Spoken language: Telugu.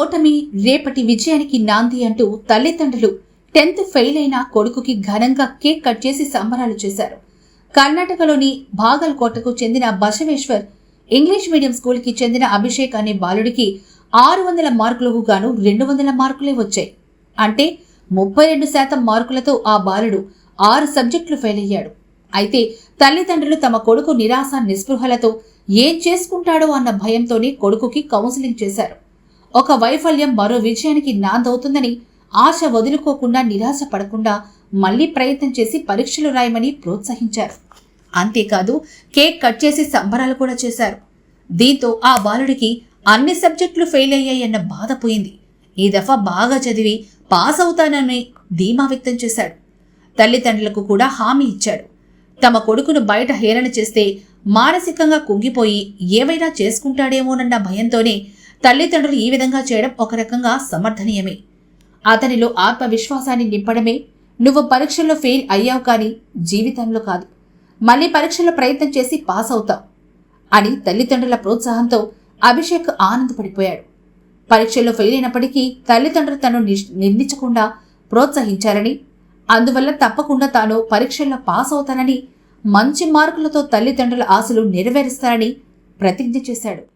ఓటమి రేపటి విజయానికి నాంది అంటూ తల్లిదండ్రులు టెన్త్ ఫెయిల్ అయిన కొడుకుకి ఘనంగా కేక్ కట్ చేసి సంబరాలు చేశారు. కర్ణాటకలోని బాగల్కోటకు చెందిన బసవేశ్వర్ ఇంగ్లీష్ మీడియం స్కూల్కి చెందిన అభిషేక్ అనే బాలుడికి ఆరు వందల మార్కులకు గాను రెండు వందల మార్కులే వచ్చాయి. అంటే ముప్పై రెండు శాతం మార్కులతో ఆ బాలుడు ఆరు సబ్జెక్టులు ఫెయిల్ అయ్యాడు. అయితే తల్లిదండ్రులు తమ కొడుకు నిరాశ నిస్పృహలతో ఏం చేసుకుంటాడో అన్న భయంతోనే కొడుకుకి కౌన్సిలింగ్ చేశారు. ఒక వైఫల్యం మరో విజయానికి నాందవుతుందని ఆశ వదులుకోకుండా నిరాశ పడకుండా మళ్ళీ ప్రయత్నం చేసి పరీక్షలు రాయమని ప్రోత్సహించారు. అంతేకాదు కేక్ కట్ చేసి సంబరాలు కూడా చేశారు. దీంతో ఆ బాలుడికి అన్ని సబ్జెక్టులు ఫెయిల్ అయ్యాయన్న బాధ పోయింది. ఈ దఫా బాగా చదివి పాస్ అవుతానని ధీమా వ్యక్తం చేశాడు. తల్లిదండ్రులకు కూడా హామీ ఇచ్చాడు. తమ కొడుకును బయట హేళన చేస్తే మానసికంగా కుంగిపోయి ఏవైనా చేసుకుంటాడేమోనన్న భయంతోనే తల్లిదండ్రులు ఈ విధంగా చేయడం ఒక రకంగా సమర్థనీయమే. అతనిలో ఆత్మవిశ్వాసాన్ని నింపడమే. నువ్వు పరీక్షల్లో ఫెయిల్ అయ్యావు కానీ జీవితంలో కాదు. మళ్ళీ పరీక్షల్లో ప్రయత్నం చేసి పాస్ అవుతావు అని తల్లిదండ్రుల ప్రోత్సాహంతో అభిషేక్ ఆనందపడిపోయాడు. పరీక్షల్లో ఫెయిల్ అయినప్పటికీ తల్లిదండ్రులు తను నిష్- నిందించకుండా ప్రోత్సహించారని అందువల్ల తప్పకుండా తాను పరీక్షల్లో పాస్ అవుతానని మంచి మార్కులతో తల్లిదండ్రుల ఆశలు నెరవేరుస్తారని ప్రతిజ్ఞ చేశాడు.